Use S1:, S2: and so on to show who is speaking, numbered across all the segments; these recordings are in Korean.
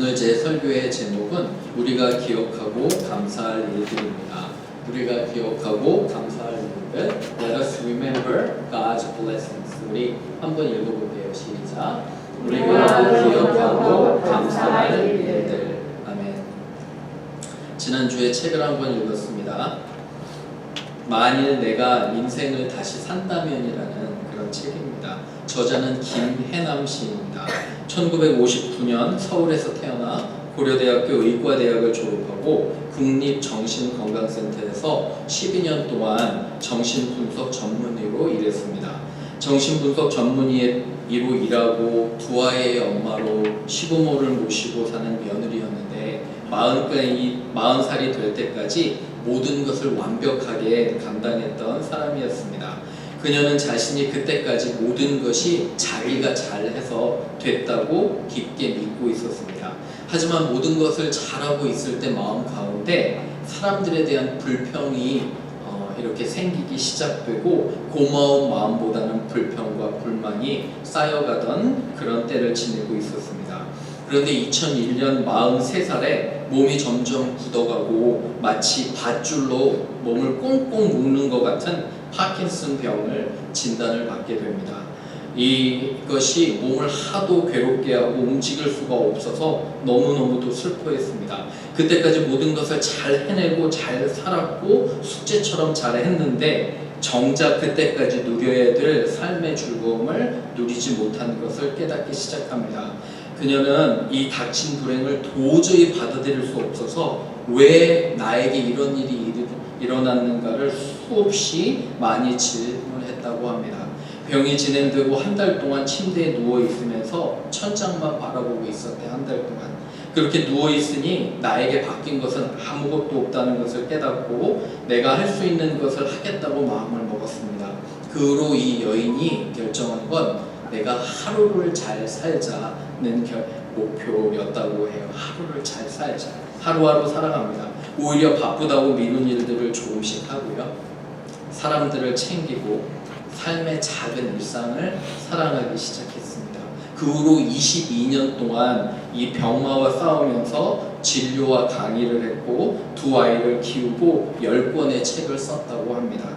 S1: 오늘 제 설교의 제목은 우리가 기억하고 감사할 일들입니다. 우리가 기억하고 감사할 일들. Let us remember God's blessings. 우리 한번 읽어볼게요. 시작. 우리가 기억하고 감사할 일들. 아멘. 지난주에 책을 한 권 읽었습니다. 만일 내가 인생을 다시 산다면이라는 그런 책입니다. 저자는 김해남 시입니다. 1959년 서울에서 태어나 고려대학교 의과대학을 졸업하고 국립정신건강센터에서 12년 동안 정신분석 전문의로 일했습니다. 정신분석 전문의로 일하고 두 아이의 엄마로 시부모를 모시고 사는 며느리였는데 40살이, 40살이 될 때까지 모든 것을 완벽하게 감당했던 사람이었습니다. 그녀는 자신이 그때까지 모든 것이 자기가 잘해서 됐다고 깊게 믿고 있었습니다. 하지만 모든 것을 잘하고 있을 때 마음 가운데 사람들에 대한 불평이 어, 이렇게 생기기 시작되고 고마운 마음보다는 불평과 불만이 쌓여가던 그런 때를 지내고 있었습니다. 그런데 2001년 43살에 몸이 점점 굳어가고 마치 밧줄로 몸을 꽁꽁 묶는 것 같은 파킨슨 병을 진단을 받게 됩니다. 이것이 몸을 하도 괴롭게 하고 움직일 수가 없어서 너무너무도 슬퍼했습니다. 그때까지 모든 것을 잘 해내고 잘 살았고 숙제처럼 잘 했는데 정작 그때까지 누려야 될 삶의 즐거움을 누리지 못한 것을 깨닫기 시작합니다. 그녀는 이 닥친 불행을 도저히 받아들일 수 없어서 왜 나에게 이런 일이 일어났는가를 수없이 많이 질문했다고 합니다. 병이 진행되고 한 달 동안 침대에 누워 있으면서 천장만 바라보고 있었대 한 달 동안. 그렇게 누워 있으니 나에게 바뀐 것은 아무것도 없다는 것을 깨닫고 내가 할 수 있는 것을 하겠다고 마음을 먹었습니다. 그 후로 이 여인이 결정한 건 내가 하루를 잘 살자는 결, 목표였다고 해요. 하루를 잘 살자. 하루하루 살아갑니다. 오히려 바쁘다고 미룬 일들을 조금씩 하고요. 사람들을 챙기고 삶의 작은 일상을 사랑하기 시작했습니다. 그 후로 22년 동안 이 병마와 싸우면서 진료와 강의를 했고 두 아이를 키우고 10권의 책을 썼다고 합니다.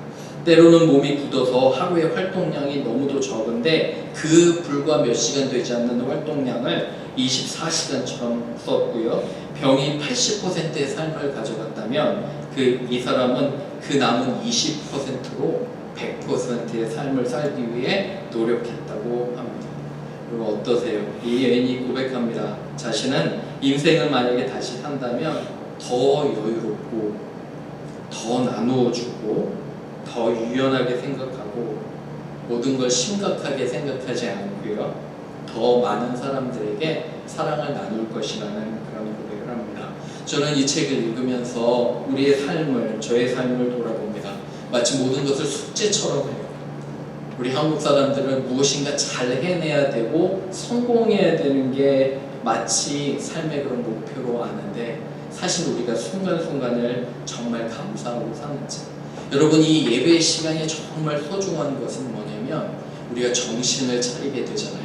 S1: 때로는 몸이 굳어서 하루의 활동량이 너무도 적은데 그 불과 몇 시간 되지 않는 활동량을 24시간처럼 썼고요. 병이 80%의 삶을 가져갔다면 그 이 사람은 그 남은 20%로 100%의 삶을 살기 위해 노력했다고 합니다. 그리고 어떠세요? 이 여인이 고백합니다. 자신은 인생을 만약에 다시 산다면 더 여유롭고 더 나누어 주고 더 유연하게 생각하고 모든 걸 심각하게 생각하지 않고요. 더 많은 사람들에게 사랑을 나눌 것이라는. 저는 이 책을 읽으면서 우리의 삶을, 저의 삶을 돌아봅니다. 마치 모든 것을 숙제처럼 해요. 우리 한국 사람들은 무엇인가 잘 해내야 되고 성공해야 되는 게 마치 삶의 그런 목표로 아는데 사실 우리가 순간순간을 정말 감사하고 사는지 여러분 이 예배 시간이 정말 소중한 것은 뭐냐면 우리가 정신을 차리게 되잖아요.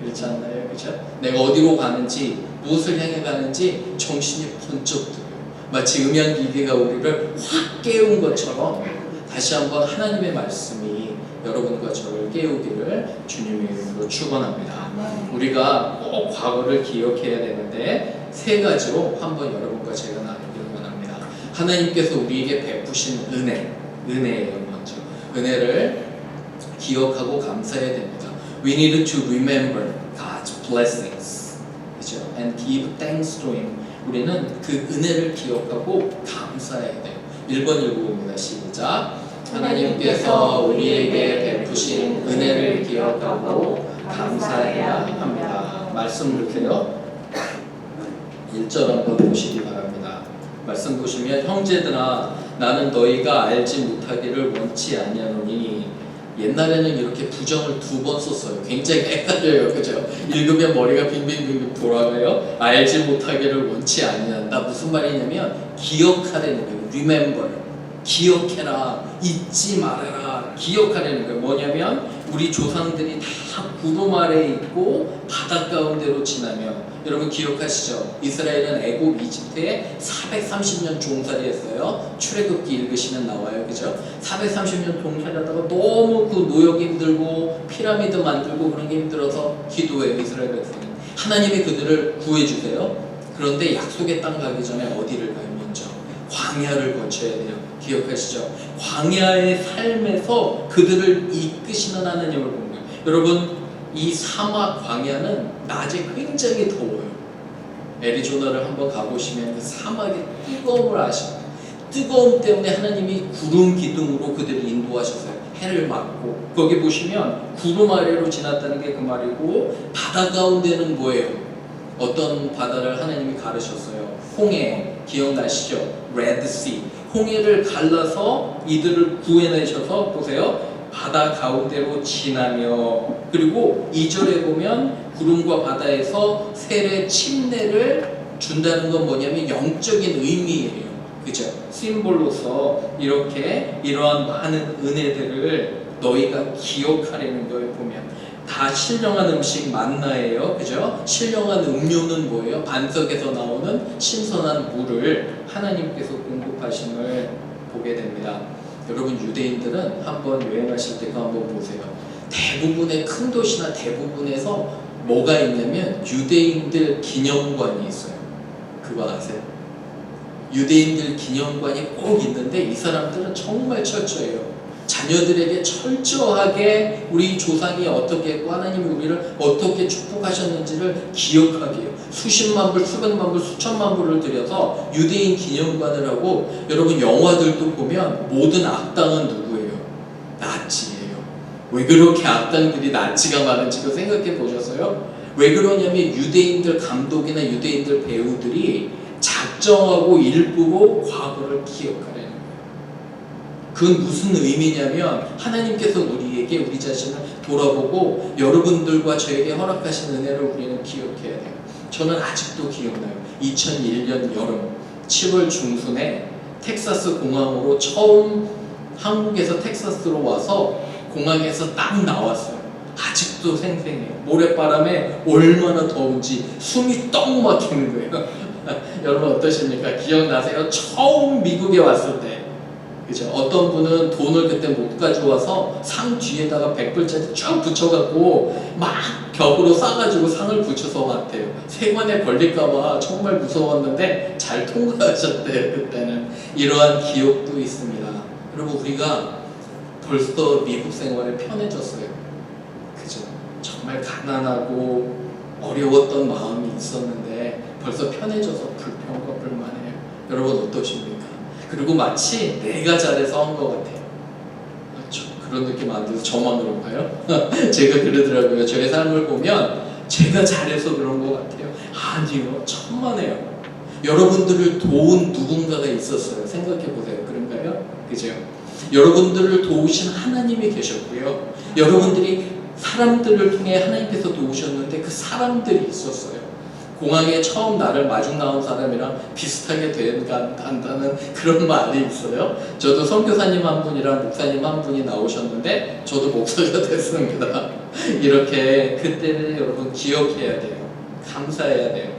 S1: 그렇지 않나요? 그렇죠? 내가 어디로 가는지 무엇을 향해 가는지 정신이 번쩍 들어요. 마치 음향기계가 우리를 확 깨운 것처럼 다시 한번 하나님의 말씀이 여러분과 저를 깨우기를 주님의 이름으로 축원합니다. 우리가 꼭 과거를 기억해야 되는데 세 가지로 한번 여러분과 제가 나누기를 원합니다. 하나님께서 우리에게 베푸신 은혜, 은혜예요 먼저. 은혜를 기억하고 감사해야 됩니다. We need to remember God's blessings. And give thanks to Him. 우리는 그 은혜를 기억하고 감사해야 돼요. 1번 읽어봅니다. 시작. 하나님께서 우리에게 베푸신 은혜를 기억하고 감사해야 합니다. 말씀 보세요. 1절 한번 보시기 바랍니다. 말씀 보시면 형제들아 나는 너희가 알지 못하기를 원치 아니하노니 옛날에는 이렇게 부정을 두 번 썼어요. 굉장히 헷갈려요. 그죠? 읽으면 머리가 빙빙빙빙 돌아가요. 알지 못하기를 원치 아니한다. 무슨 말이냐면 기억하라는 거예요. remember. 기억해라. 잊지 말아라. 기억하라는 거예요. 뭐냐면 우리 조상들이 다 구름 아래에 있고 바다 가운데로 지나며 여러분 기억하시죠? 이스라엘은 애굽 이집트에 430년 종살이 했어요. 출애굽기 읽으시면 나와요. 그죠? 430년 종살이하다가 너무 그 노역이 힘들고 피라미드 만들고 그런 게 힘들어서 기도해요. 이스라엘 백성이. 하나님이 그들을 구해 주세요. 그런데 약속의 땅 가기 전에 어디를 가요? 먼저 광야를 거쳐야 돼요. 기억하시죠? 광야의 삶에서 그들을 이끄시는 하나님을 보는 거예요. 여러분 이 사막 광야는 낮에 굉장히 더워요. 애리조나를 한번 가보시면 그 사막의 뜨거움을 아십니다. 뜨거움 때문에 하나님이 구름 기둥으로 그들을 인도하셨어요. 해를 막고 거기 보시면 구름 아래로 지났다는 게 그 말이고 바다 가운데는 뭐예요? 어떤 바다를 하나님이 가르셨어요. 홍해 기억나시죠? 레드씨 홍해를 갈라서 이들을 구해내셔서 보세요. 바다 가운데로 지나며 그리고 2절에 보면 구름과 바다에서 세례 침례를 준다는 건 뭐냐면 영적인 의미예요. 그죠? 심볼로서 이렇게 이러한 많은 은혜들을 너희가 기억하려는 걸 보면 다 신령한 음식 만나예요. 그죠? 신령한 음료는 뭐예요? 반석에서 나오는 신선한 물을 하나님께서 공급하심을 보게 됩니다. 여러분 유대인들은 한번 여행하실 때 그거 한번 보세요. 대부분의 큰 도시나 대부분에서 뭐가 있냐면 유대인들 기념관이 있어요. 그거 아세요? 유대인들 기념관이 꼭 있는데 이 사람들은 정말 철저해요. 자녀들에게 철저하게 우리 조상이 어떻게 했고 하나님이 우리를 어떻게 축복하셨는지를 기억하게 해요. 수십만 불, 수백만 불, 수천만 불을 들여서 유대인 기념관을 하고 여러분 영화들도 보면 모든 악당은 누구예요? 나치예요. 왜 그렇게 악당들이 나치가 많은지 그 생각해 보셨어요? 왜 그러냐면 유대인들 감독이나 유대인들 배우들이 작정하고 일부러 과거를 거예요. 그건 무슨 의미냐면 하나님께서 우리에게 우리 자신을 돌아보고 여러분들과 저에게 허락하신 은혜를 우리는 기억해야 돼요. 저는 아직도 기억나요. 2001년 여름 7월 중순에 텍사스 공항으로 처음 한국에서 텍사스로 와서 공항에서 딱 나왔어요. 아직도 생생해요. 모래바람에 얼마나 더운지 숨이 떡 막히는 거예요. 여러분 어떠십니까? 기억나세요? 처음 미국에 왔을 때 그죠? 어떤 분은 돈을 그때 못 가져와서 상 뒤에다가 100불짜리 쭉 붙여갖고 막 벽으로 싸가지고 상을 붙여서 왔대요. 세관에 걸릴까봐 정말 무서웠는데 잘 통과하셨대요. 그때는 이러한 기억도 있습니다. 여러분 우리가 벌써 미국 생활에 편해졌어요. 그죠? 정말 가난하고 어려웠던 마음이 있었는데 벌써 편해져서 불평과 불만해요. 여러분 어떠십니까? 그리고 마치 내가 잘해서 한 것 같아요. 그런 느낌 안 들어서 저만 그런가요? 제가 그러더라고요. 저의 삶을 보면 제가 잘해서 그런 것 같아요. 아니요. 천만에요. 여러분들을 도운 누군가가 있었어요. 생각해 보세요. 그런가요? 그죠? 여러분들을 도우신 하나님이 계셨고요. 여러분들이 사람들을 통해 하나님께서 도우셨는데 그 사람들이 있었어요. 공항에 처음 나를 마중 나온 사람이랑 비슷하게 된다는 그런 말이 있어요. 저도 선교사님 한 분이랑 목사님 한 분이 나오셨는데 저도 목사가 됐습니다. 이렇게 그때는 여러분 기억해야 돼요. 감사해야 돼요.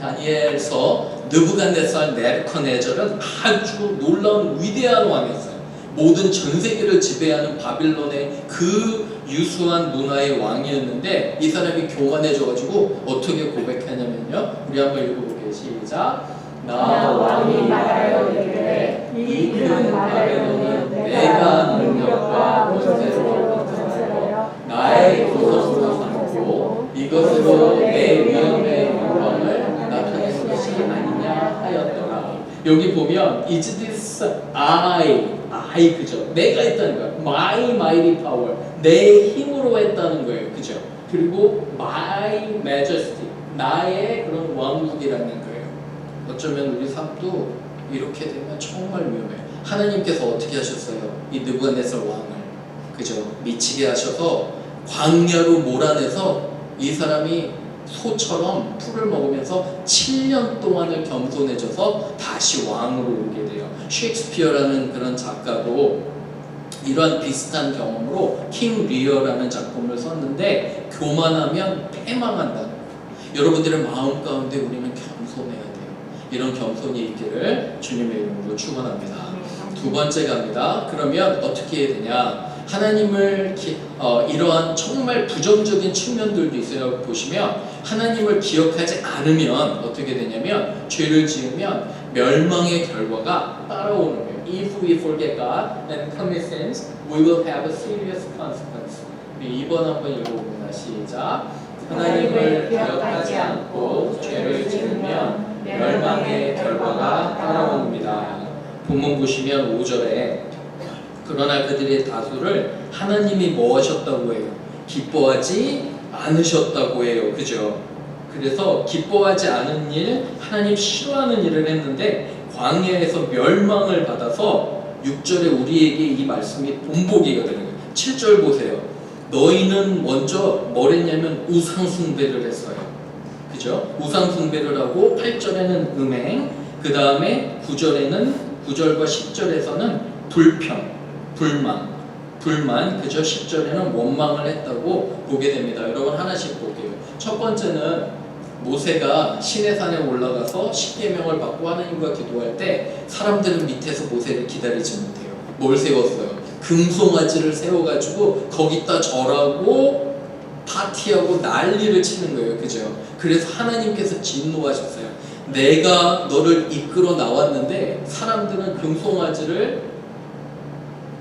S1: 다니엘서 느부갓네살 네르커네절은 아주 놀라운 위대한 왕이었어요. 모든 전 세계를 지배하는 바빌론의 그 유수한 문화의 왕이었는데 이 사람이 교만해져가지고 어떻게 고백하냐면요. 우리 한번 읽어볼게요. 시작. 나 왕이 말하여 이르되 이큰 바벨론은 내가 능력과 권세로 나의 조성으로 삼고 이것으로 내 위엄의 영광을 나타낼 것이 아니냐 하였더라. 여기 보면 is this I I 그죠? 내가 했다는 거야. My mighty power 내 힘으로 했다는 거예요. 그죠? 그리고 my majesty 나의 그런 왕국이라는 거예요. 어쩌면 우리 삶도 이렇게 되면 정말 위험해요. 하나님께서 어떻게 하셨어요? 이 느부갓네살 왕을 그죠? 미치게 하셔서 광야로 몰아내서 이 사람이 소처럼 풀을 먹으면서 7년 동안을 겸손해져서 다시 왕으로 오게 돼요. 셰익스피어라는 그런 작가도 이러한 비슷한 경험으로 킹 리어라는 작품을 썼는데 교만하면 패망한다는 거예요. 여러분들의 마음 가운데 우리는 겸손해야 돼요. 이런 겸손이 있기를 주님의 이름으로 축원합니다. 두 번째 갑니다. 그러면 어떻게 해야 되냐? 하나님을 기, 어, 이러한 정말 부정적인 측면들도 있어요. 보시면 하나님을 기억하지 않으면 어떻게 되냐면 죄를 지으면 멸망의 결과가 따라오는 거예요. If we forget God and commit sins, we will have a serious consequence. 우리 2번 한번 읽어봅니다. 시작. 하나님을 기억하지 않고 죄를 지으면 멸망의 결과가 따라옵니다. 본문 보시면 5절에 그러나 그들의 다수를 하나님이 뭐 하셨다고 해요? 기뻐하지 않으셨다고 해요. 그죠? 그래서 기뻐하지 않은 일, 하나님 싫어하는 일을 했는데 광야에서 멸망을 받아서 6절에 우리에게 이 말씀이 본보기가 되는 거예요. 7절 보세요. 너희는 먼저 뭘 했냐면 우상숭배를 했어요. 그죠? 우상숭배를 하고 8절에는 음행, 그 다음에 9절에는 9절과 10절에서는 불평, 불만, 불만, 그죠? 10절에는 원망을 했다고 보게 됩니다. 여러분 하나씩 볼게요. 첫 번째는 모세가 시내산에 올라가서 십계명을 받고 하나님과 기도할 때 사람들은 밑에서 모세를 기다리지 못해요. 뭘 세웠어요? 금송아지를 세워가지고 거기다 절하고 파티하고 난리를 치는 거예요. 그죠? 그래서 하나님께서 진노하셨어요. 내가 너를 이끌어 나왔는데 사람들은 금송아지를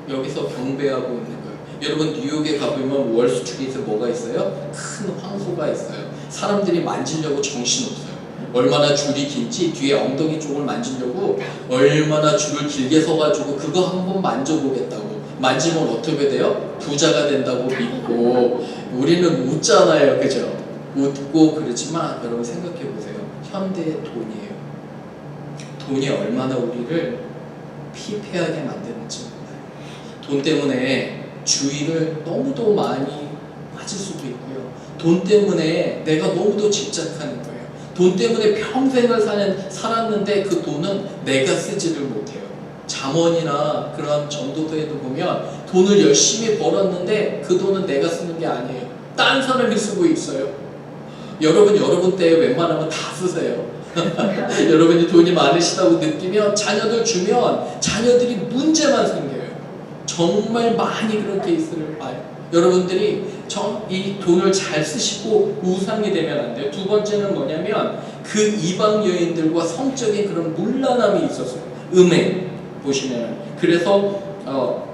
S1: 여기서 경배하고 있는 거예요. 여러분 뉴욕에 가보면 월스트리트에 뭐가 있어요? 큰 황소가 있어요. 사람들이 만지려고 정신없어요. 얼마나 줄이 긴지 뒤에 엉덩이 쪽을 만지려고 얼마나 줄을 길게 서가지고 그거 한번 만져보겠다고 만지면 어떻게 돼요? 부자가 된다고 믿고 우리는 웃잖아요, 그죠? 웃고 그러지만 여러분 생각해 보세요. 현대의 돈이에요. 돈이 얼마나 우리를 피폐하게 만드는지. 돈 때문에 주의를 너무도 많이 빠질 수도 있고요. 돈 때문에 내가 너무도 집착하는 거예요. 돈 때문에 평생을 사는, 살았는데 그 돈은 내가 쓰지를 못해요. 잠원이나 그런 전도도에도 보면 돈을 열심히 벌었는데 그 돈은 내가 쓰는 게 아니에요. 딴 사람이 쓰고 있어요. 여러분, 여러분 때 웬만하면 다 쓰세요. 여러분이 돈이 많으시다고 느끼면 자녀들 주면 자녀들이 문제만 생겨요. 정말 많이 그런 케이스를 봐요. 여러분들이 정, 이 돈을 잘 쓰시고 우상이 되면 안 돼요. 두 번째는 뭐냐면 그 이방 여인들과 성적인 그런 문란함이 있었어요. 음행 보시면 그래서 어,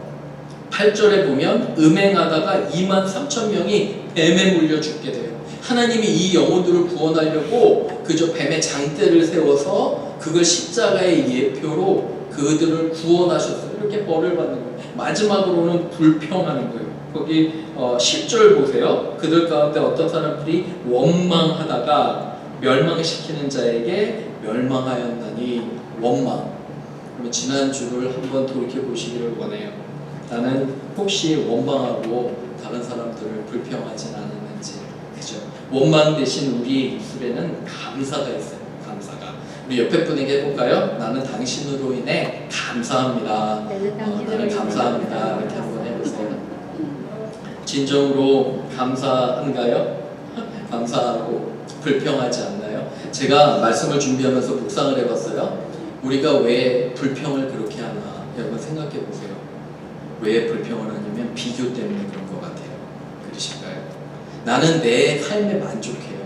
S1: 8절에 보면 음행하다가 2만 3천 명이 뱀에 물려 죽게 돼요. 하나님이 이 영혼들을 구원하려고 그저 뱀의 장대를 세워서 그걸 십자가의 예표로 그들을 구원하셨어요. 이렇게 벌을 받는. 마지막으로는 불평하는 거예요. 거기 어, 10절 보세요. 그들 가운데 어떤 사람들이 원망하다가 멸망시키는 자에게 멸망하였나니 원망. 그러면 지난 주를 한번 돌이켜 보시기를 원해요. 나는 혹시 원망하고 다른 사람들을 불평하진 않았는지 그죠? 원망 대신 우리 입술에는 감사가 있어요. 우리 옆에 분에게 해볼까요? 나는 당신으로 인해 감사합니다. 어, 나는 감사합니다. 이렇게 한번 해보세요. 진정으로 감사한가요? 감사하고 불평하지 않나요? 제가 말씀을 준비하면서 묵상을 해봤어요. 우리가 왜 불평을 그렇게 하나? 여러분 생각해 보세요. 왜 불평을 하냐면 비교 때문에 그런 것 같아요. 그러실까요? 나는 내 삶에 만족해요.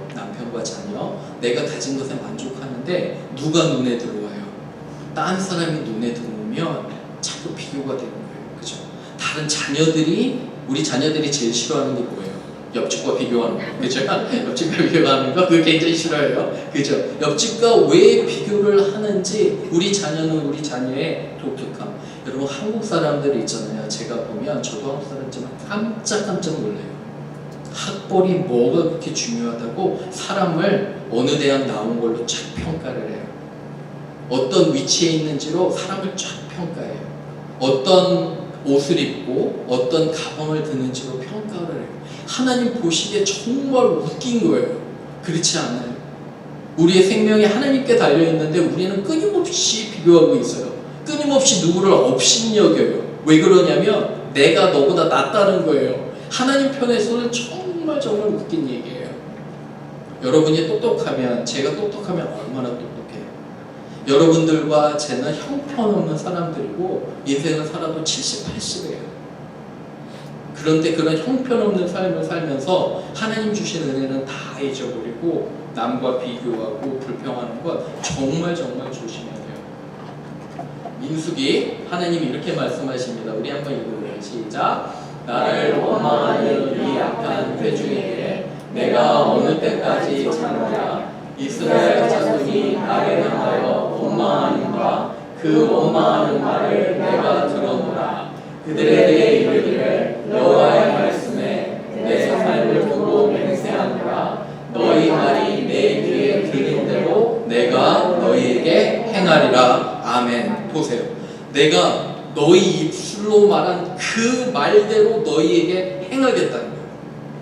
S1: 남편과 자녀, 내가 가진 것에 만족하는데 누가 눈에 들어와요? 딴 사람이 눈에 들어오면 자꾸 비교가 되는 거예요. 그죠? 다른 자녀들이 우리 자녀들이 제일 싫어하는 게 뭐예요? 옆집과 비교하는 거. 그죠? 옆집과 비교하는 거 그거 굉장히 싫어해요. 그죠? 옆집과 왜 비교를 하는지 우리 자녀는 우리 자녀의 독특함. 여러분 한국 사람들 있잖아요. 제가 보면 저도 한국 사람이지만 깜짝깜짝 놀래요. 학벌이 뭐가 그렇게 중요하다고 사람을 어느 대학 나온 걸로 쫙 평가를 해요. 어떤 위치에 있는지로 사람을 쫙 평가해요. 어떤 옷을 입고 어떤 가방을 드는지로 평가를 해요. 하나님 보시기에 정말 웃긴 거예요. 그렇지 않아요? 우리의 생명이 하나님께 달려 있는데 우리는 끊임없이 비교하고 있어요. 끊임없이 누구를 업신여겨요. 왜 그러냐면 내가 너보다 낫다는 거예요. 하나님 편에서는 정말 정말 웃긴 얘기예요. 여러분이 똑똑하면 제가 똑똑하면 얼마나 똑똑해요. 여러분들과 쟤는 형편없는 사람들이고 인생을 살아도 70, 80이에요. 그런데 그런 형편없는 삶을 살면서 하나님 주신 은혜는 다 잊어버리고 남과 비교하고 불평하는 것 정말 정말 조심해야 돼요. 민숙이 하나님이 이렇게 말씀하십니다. 우리 한번 읽어볼까요? 시작. 나를 원망하는 이 악한 회중에게 내가 어느 때까지 참으랴. 이스라엘 자손이 나를 향하여 원망하는가 그 원망하는 말을 내가 들어노라. 그들에게 이르기를 여호와의 말씀에 내 삶을 두고 맹세하노라. 너희 말이 내 귀에 들린 대로 내가 너희에게 행하리라. 아멘. 보세요. 내가 너희 입술로 말한 그 말대로 너희에게 행하겠다는 거예요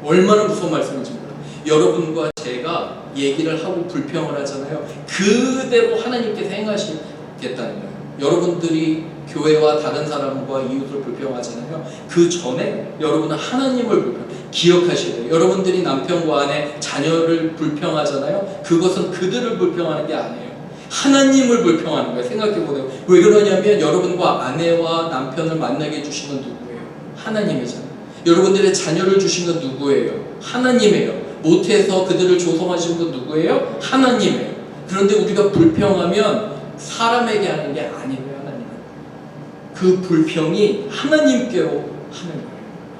S1: 얼마나 무서운 말씀인지 몰라요 여러분과 제가 얘기를 하고 불평을 하잖아요 그대로 하나님께서 행하시겠다는 거예요 여러분들이 교회와 다른 사람과 이웃을 불평하잖아요. 그 전에 여러분은 하나님을 불평, 기억하셔야 돼요. 여러분들이 남편과 아내, 자녀를 불평하잖아요. 그것은 그들을 불평하는 게 아니에요. 하나님을 불평하는 거예요. 생각해보세요. 왜 그러냐면 여러분과 아내와 남편을 만나게 해주신 건 누구예요? 하나님이잖아요. 여러분들의 자녀를 주신 건 누구예요? 하나님이에요. 못해서 그들을 조성하신 건 누구예요? 하나님이에요. 그런데 우리가 불평하면 사람에게 하는 게 아니에요. 하나님은. 그 불평이 하나님께로 하는 거예요.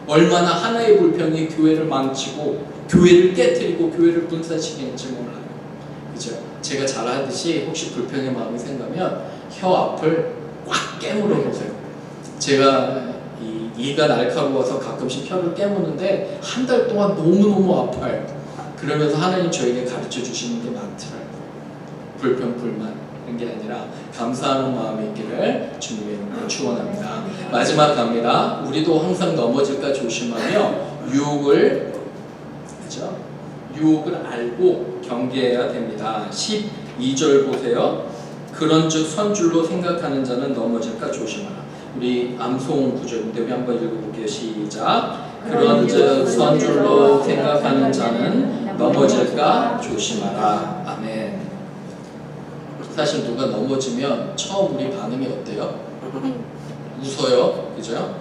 S1: 얼마나 하나의 불평이 교회를 망치고 교회를 깨뜨리고 교회를 분산시키는지 몰라요. 그죠? 제가 잘 하듯이 혹시 불평의 마음이 생기면 혀 앞을 꽉 깨물어 보세요. 제가 이 이가 날카로워서 가끔씩 혀를 깨무는데 한 달 동안 너무너무 아파요. 그러면서 하나님 저에게 가르쳐 주시는 게 많더라고요. 불평, 불만. 그런 게 아니라 감사하는 마음이 있기를 주님의 이름으로 축원합니다. 마지막 갑니다. 우리도 항상 넘어질까 조심하며 유혹을 그죠? 유혹을 알고 경계해야 됩니다. 12절 보세요. 그런즉 선줄로 생각하는 자는 넘어질까 조심하라. 우리 암송 구절인데 우리 한번 읽어볼게요. 시작. 그런즉 선줄로 생각하는 자는 넘어질까 조심하라. 아멘. 사실 누가 넘어지면 처음 우리 반응이 어때요? 웃어요, 그죠?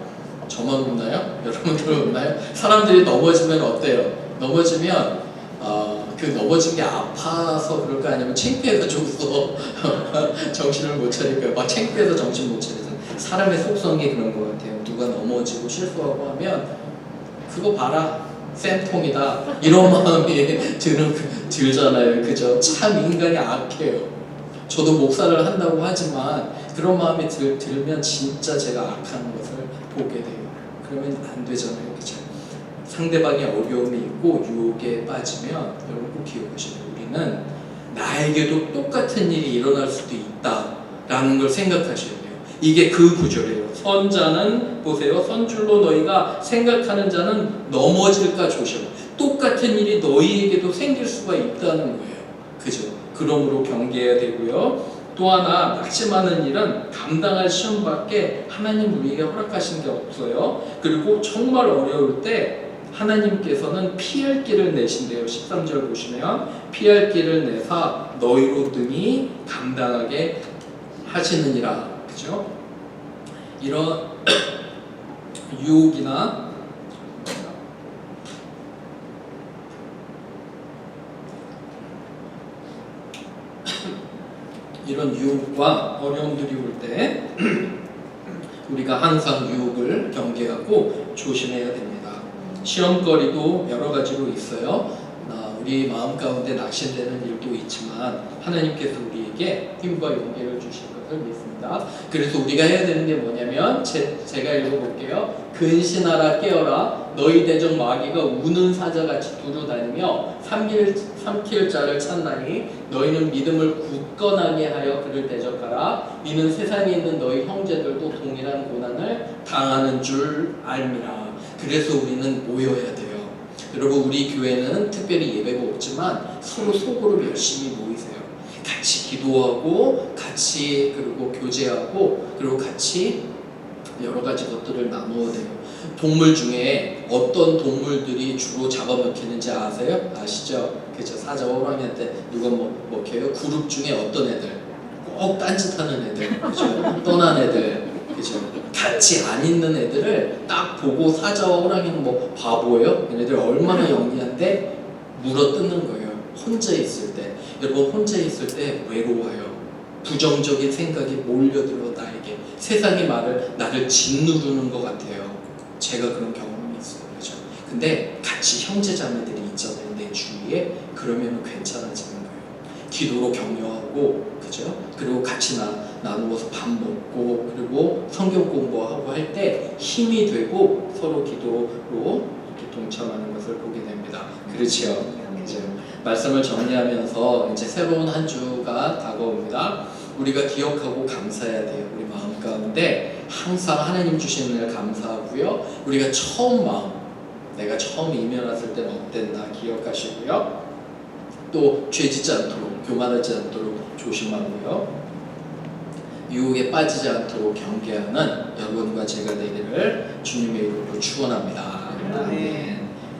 S1: 저만 웃나요? 여러분들 웃나요? 사람들이 넘어지면 어때요? 넘어지면 어, 그 넘어진 게 아파서 그럴까 아니면 창피해서 죽어서 정신을 못 차릴까요? 막 창피해서 정신 못 차리죠. 사람의 속성이 그런 것 같아요. 누가 넘어지고 실수하고 하면 그거 봐라. 쌤통이다 이런 마음이 드는 들잖아요, 그죠? 참 인간이 악해요. 저도 목사를 한다고 하지만 그런 마음이 들, 들면 진짜 제가 악한 것을 보게 돼요. 그러면 안 되잖아요. 그죠? 상대방의 어려움이 있고 유혹에 빠지면 여러분 꼭 기억하시고 우리는 나에게도 똑같은 일이 일어날 수도 있다 라는 걸 생각하셔야 돼요. 이게 그 구절이에요. 선자는 보세요. 선줄로 너희가 생각하는 자는 넘어질까 조심. 똑같은 일이 너희에게도 생길 수가 있다는 거예요. 그죠? 그러므로 경계해야 되고요. 또 하나 낙심하는 일은 감당할 시험밖에 하나님 우리에게 허락하신 게 없어요. 그리고 정말 어려울 때 하나님께서는 피할 길을 내신대요. 13절 보시면 피할 길을 내사 너희로 등이 감당하게 하시느니라. 그죠? 이런 유혹이나 이런 유혹과 어려움들이 올 때 우리가 항상 유혹을 경계하고 조심해야 됩니다. 시험거리도 여러 가지로 있어요. 아, 우리 마음 가운데 낙심되는 일도 있지만 하나님께서 우리에게 힘과 용기를 주실 것을 믿습니다. 그래서 우리가 해야 되는 게 뭐냐면 제, 제가 읽어볼게요. 근신하라 깨어라 너희 대적 마귀가 우는 사자같이 두루다니며 삼킬, 삼킬 자를 찾나니 너희는 믿음을 굳건하게 하여 그를 대적하라 이는 세상에 있는 너희 형제들도 동일한 고난을 당하는 줄 알미라 그래서 우리는 모여야 돼요 여러분 우리 교회는 특별히 예배가 없지만 서로 속으로 열심히 모이세요 같이 기도하고 같이 그리고 교제하고 그리고 같이 여러 가지 것들을 나누어야 돼요 동물 중에 어떤 동물들이 주로 잡아먹히는지 아세요? 아시죠? 그죠? 사자 호랑이한테 누가 뭐 먹혀요? 그룹 중에 어떤 애들? 꼭 딴짓하는 애들, 그죠? 떠난 애들, 그죠? 같이 안 있는 애들을 딱 보고 사자와 호랑이는 뭐 바보예요? 얘네들 얼마나 영리한데 물어뜯는 거예요. 혼자 있을 때. 여러분 혼자 있을 때 외로워요. 부정적인 생각이 몰려들어 나에게 세상의 말을 나를 짓누르는 것 같아요. 제가 그런 경험이 있어요. 그죠? 근데 같이 형제 자매들이 있잖아요. 내 주위에 그러면 괜찮아지는 거예요. 기도로 격려하고 그리고 같이 나, 나누어서 밥 먹고 그리고 성경 공부하고 할 때 힘이 되고 서로 기도로 이렇게 동참하는 것을 보게 됩니다. 그렇지요. 그죠? 말씀을 정리하면서 이제 새로운 한 주가 다가옵니다. 우리가 기억하고 감사해야 돼요. 우리 마음 가운데 항상 하나님 주시는 일 감사하고요. 우리가 처음 마음, 내가 처음 이면 왔을 때는 어땠나 기억하시고요. 또 죄짓지 않도록 교만하지 않도록 조심하고요. 유혹에 빠지지 않도록 경계하는 여러분과 제가 되기를 주님의 이름으로 축원합니다. 아멘.